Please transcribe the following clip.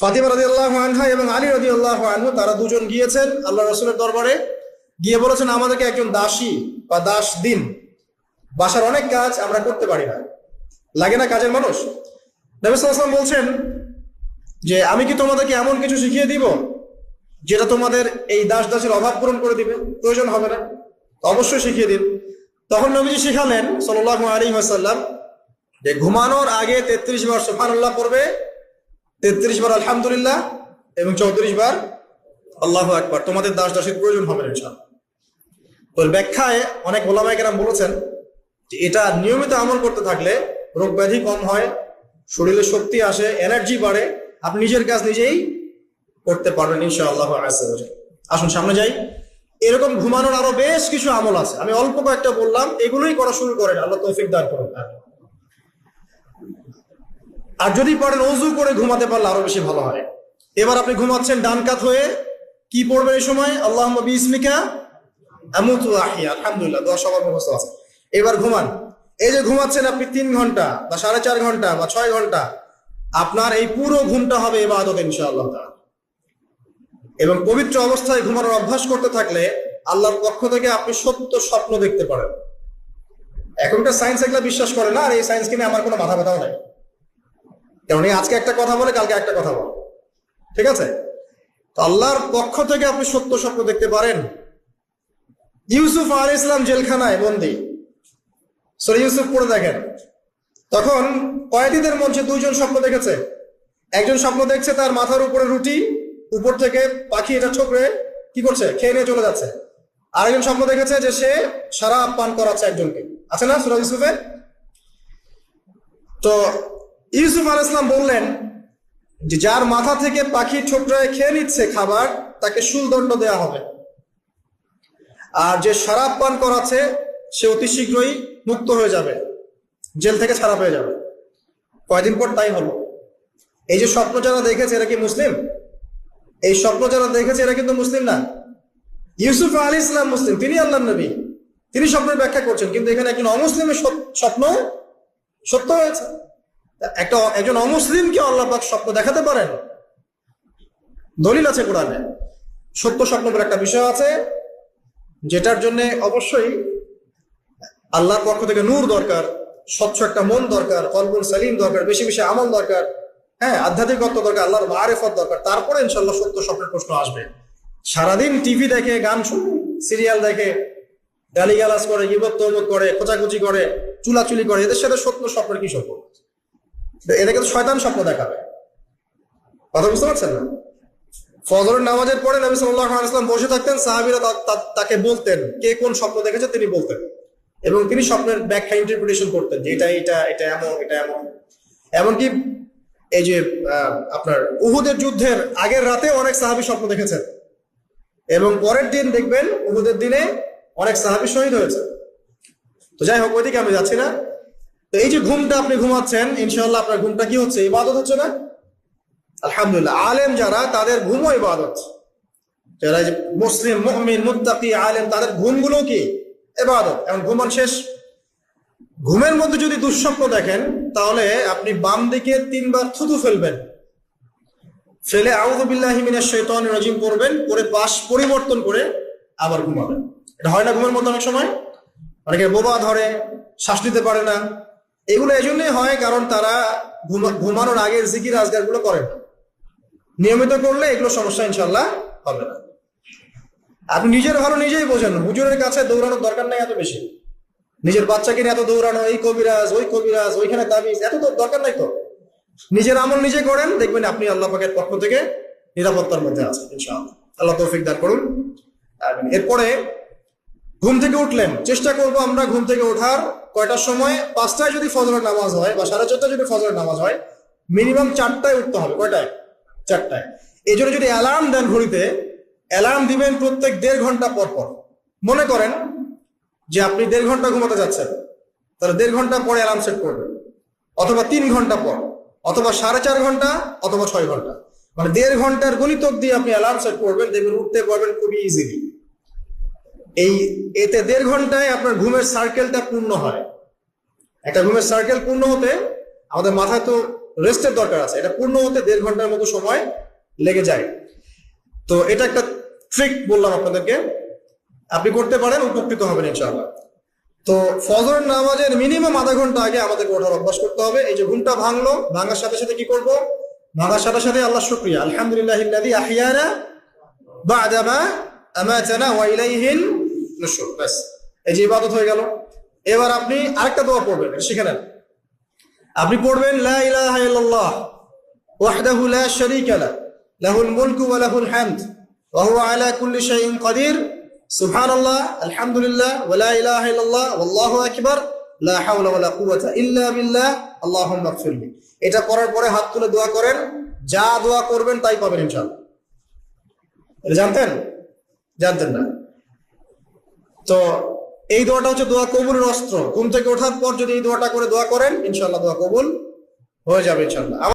ফাতিমা রাজি আল্লাহ আনহা এবং আলী রাজি আল্লাহ আনহু, তারা দুজন গিয়েছেন আল্লাহ রসুলের দরবারে। গিয়ে বলেছেন, আমাদেরকে একজন দাসী বা দাস দিন। বাসার অনেক কাজ আমরা করতে পারি না। লাগে না কাজের মানুষ? নবী সাল্লাম বলছেন যে, আমি কি তোমাদেরকে এমন কিছু শিখিয়ে দিব যেটা তোমাদের এই দাস দাসের অভাব পূরণ করে দিবে? প্রয়োজন হবে না। অবশ্যই শিখিয়ে দিন। তখন নবীজি শিখালেন সাল্লাহ আলী আসাল্লাম যে, ঘুমানোর আগে তেত্রিশ বার সুফানুল্লাহ পড়বে তেত্রিশ বার আলহামদুলিল্লাহ এবং চৌত্রিশ বার আল্লাহ একবার তোমাদের দাস দাসের প্রয়োজন হবে না, ইনশাআল্লাহ। ব্যাখ্যায় অনেক ওলামাইকেরাম বলেছেন যে এটা নিয়মিত আমল করতে থাকলে রোগ ব্যাধি কম হয়, শরীরে শক্তি আসে এনার্জি বাড়ে, আপনি নিজের কাজ নিজেই করতে পারবেন, ইনশাআল্লাহ আসুন সামনে যাই। এরকম ঘুমানোর আরও বেশ কিছু আমল আছে। আমি অল্প কয়েকটা বললাম, এগুলোই করা শুরু করেন, আল্লাহ তৌফিক দান করুন আর যদি পারেন অজু করে ঘুমাতে পারলে আরও বেশি ভালো হয়। এবার আপনি ঘুমাচ্ছেন ডান কাত হয়ে, কি পড়বেন এই সময়? আল্লাহ বিসমিকা আমুতু আহিয়া আলহামদুলিল্লাহ, দোয়া সবার মুখস্থ আছে। এবার ঘুমান। এই যে ঘুমাচ্ছেন আপনি তিন ঘণ্টা বা সাড়ে চার ঘণ্টা বা ছয় ঘণ্টা, আপনার এই পুরো ঘুমটা হবে এবাদত ইনশাআল্লাহ। এবং পবিত্র অবস্থায় ঘুমানোর অভ্যাস করতে থাকলে আল্লাহর পক্ষ থেকে আপনি সত্য স্বপ্ন দেখতে পারেন। এখনকার সায়েন্স এগুলা বিশ্বাস করে না, আর এই সায়েন্স কিনে আমার কোনো মাথা ব্যথাও নাই। কারণ আজকে একটা কথা বলে, কালকে একটা কথা বলে। ঠিক আছে? তো আল্লাহর পক্ষ থেকে আপনি সত্য স্বপ্ন দেখতে পারেন। ইউসুফ আল ইসলাম জেলখানায় বন্দি। সরি ইউসুফ পড়ে দেখেন। তখন কয়েদিদের মঞ্চে দুইজন স্বপ্ন দেখেছে। একজন স্বপ্ন দেখছে তার মাথার উপরে রুটি, উপর থেকে পাখি এটা ঠোকরে কি করছে? খেয়ে নিয়ে চলে যাচ্ছে। আরেকজন স্বপ্ন দেখেছে যে সে সারা পান করাচ্ছে একজনকে। আছে না সুরাজ ইউসুফে তো ইউসুফ আল ইসলাম বললেন যে, যার মাথা থেকে পাখি ঠোকরায় খেয়ে নিচ্ছে খাবার, তাকে শুলদণ্ড দেওয়া হবে। আর যে শরাব পান করাচ্ছে, সে অতি শীঘ্রই মুক্ত হয়ে যাবে, জেল থেকে ছাড়া পেয়ে যাবে। কয়দিন পর তাই হলো। এই যে স্বপ্ন যারা দেখেছে, এরা কি মুসলিম? এই স্বপ্ন যারা দেখেছে, এরা কিন্তু মুসলিম না। ইউসুফ আলী ইসলাম মুসলিম, তিনি আল্লাহ নবী। তিনি স্বপ্নের ব্যাখ্যা করছেন, কিন্তু এখানে একজন অমুসলিমের স্বপ্ন সত্য হয়েছে। একটা একজন অমুসলিমকে আল্লাহ পাক স্বপ্ন দেখাতে পারেন? দলিল আছে কোরআনে। সত্য স্বপ্ন বলে একটা বিষয় আছে, যেটার জন্য অবশ্যই আল্লাহর পক্ষ থেকে নূর দরকার, স্বচ্ছ একটা মন দরকার, কলবুল সালিম দরকার, বেশি বেশি আমল দরকার হ্যাঁ আধ্যাত্মিকত্ব দরকার, আল্লাহর মারেফত দরকার, তারপরে ইনশাল্লাহ সত্য স্বপ্নের প্রশ্ন আসবে। সারাদিন টিভি দেখে, গান শুনে সিরিয়াল দেখে, গালিগালাজ করে, গিবত করে, খোঁচাখুচি করে, চুলাচুলি করে, এদের সাথে সত্য স্বপ্নের কি স্বপ্ন এদেরকে তো শয়তান স্বপ্ন দেখাবে। কথা বুঝতে পারছেন না? ফজরের নামাজের পরে নবী সাল্লাল্লাহু আলাইহি ওয়াসাল্লাম বসে থাকতেন, সাহাবীরা তাকে বলতেন, কে কোন স্বপ্ন দেখেছে তিনি বলতেন। এবং তিনি স্বপ্নের ব্যাখ্যা ইন্টারপ্রিটেশন করতেন যে এটা এটা এটা এমন এটা এমন। এমনকি এই যে আপনার উহুদের যুদ্ধের আগের রাতে অনেক সাহাবী স্বপ্ন দেখেছেন। এবং পরের দিন দেখবেন উহুদের দিনে অনেক সাহাবী শহীদ হয়েছে তো যাই হোক, ওইদিকে আমি যাচ্ছি না। তো এই যে ঘুমটা আপনি ঘুমাচ্ছেন ইনশাল্লাহ আপনার ঘুমটা কি হচ্ছে? ইবাদত হচ্ছে না? আলহামদুলিল্লাহ। আলেম যারা, তাদের ঘুমও ইবাদত। যারা মুসলিম, মুমিন, মুত্তাকি, আলেম, তাদের ঘুমগুলো কি? ইবাদত। এখন ঘুমান শেষ। ঘুমের মধ্যে যদি দুঃস্বপ্ন দেখেন, তাহলে আপনি বাম দিকে তিনবার থুতু ফেলবেন। ফেলে আউযুবিল্লাহি মিনাশ শাইতানির রাজিম করবেন করে পাশ পরিবর্তন করে আবার ঘুমাবেন। এটা হয় না ঘুমের মধ্যে অনেক সময়? অনেকে বোবা ধরে, শ্বাস নিতে পারে না। এগুলো এই জন্যই হয় কারণ তারা ঘুমানোর আগে জিকির আজগারগুলো করে নিয়মিত করলে এগুলো সমস্যা ইনশাল্লাহ হবে না। আপনি নিজের ভালো নিজেই বোঝেন। হুজুরের কাছে দৌড়ানোর দরকার নাই এত বেশি। নিজের বাচ্চাকে নিয়ে এত দৌড়ানো, এই কবিরাজ, ওই কবিরাজ, ওইখানে তাবিজ, এত তো দরকার নাই তো। নিজের আমল নিজে করেন, দেখবেন আপনি আল্লাহ পাকের পক্ষ থেকে নিরাপত্তার মধ্যে আছেন ইনশাআল্লাহ। আল্লাহ তৌফিক দান করুন। এরপরে, ঘুম থেকে উঠলেন। চেষ্টা করব আমরা ঘুম থেকে ওঠার। কয়টার সময়? পাঁচটায় যদি ফজরের নামাজ হয় বা সাড়ে চারটায় যদি ফজরের নামাজ হয় মিনিমাম চারটায় উঠতে হবে। কয়টায়? চারটায়। এই জন্য যদি অ্যালার্ম দেন ঘড়িতে অ্যালার্ম দিবেন প্রত্যেক দেড় ঘণ্টা পর পর। মনে করেন যে আপনি দেড় ঘণ্টা ঘুমাতে যাচ্ছেন, তাহলে দেড় ঘণ্টা পরে অ্যালার্ম সেট করবেন। অথবা তিন ঘণ্টা পর, অথবা সাড়ে চার ঘণ্টা, অথবা ছয় ঘণ্টা। মানে দেড় ঘণ্টার গণিতক দিয়ে আপনি অ্যালার্ম সেট করবেন, দেখবেন উঠতে পারবেন খুবই ইজিলি এই এতে দেড় ঘন্টায় আপনার ঘুমের সার্কেলটা পূর্ণ হয়। একটা ঘুমের সার্কেল পূর্ণ হতে আমাদের মাথায় তো রেস্টের দরকার আছে। এটা পূর্ণ হতে দেড় ঘণ্টার মতো সময় লেগে যায়। তো এটা একটা ট্রিক বললাম আপনাদেরকে। আপনি করতে পারেন, উপকৃত হবেন ইনশাআল্লাহ। তো ফজরের নামাজের মিনিমাম আধা ঘণ্টা আগে আমাদের ওঠার অভ্যাস করতে হবে। এই যে ঘুমটা ভাঙলো, ভাঙার সাথে সাথে কি করব? ভাঙার সাথে সাথে আল্লাহ শুক্রিয়া। আলহামদুলিল্লাহ ইল্লাযী আহইয়ানা বা'দা মা আমাতানা ওয়া ইলাইহিন নুশুর বাস এই যে ইবাদত হয়ে গেল। এবার আপনি আরেকটা দোয়া পড়বেন শিখে নেন। আপনি পড়বেন, লা ইলাহা ইল্লাল্লাহ, ওয়াহদাহু লা শারীকা লা, লাহুল মুলকু ওয়া লাহুল হামদ, ওয়া হুয়া আলা কুল্লি শাইইন কাদির, সুবহানাল্লাহ, আলহামদুলিল্লাহ, ওয়া লা ইলাহা ইল্লাল্লাহ, ওয়াল্লাহু আকবার, লা হাওলা ওয়া লা কুওয়াতা ইল্লা বিল্লাহ, আল্লাহুম্মা ইগফিরলি এটা করার পরে হাত তুলে দোয়া করেন, যা দোয়া করবেন তাই পাবেন ইনশাআল্লাহ। জানতেন? জানতেন না। তো এই দোয়াটা হচ্ছে দোয়া কবুলের অস্ত্র। ঘুম থেকে ওঠার পর যদি এই দোয়াটা করে দোয়া করেন ইনশাল্লাহ দোয়া কবুল হয়ে যাবে ইনশাআল্লাহ।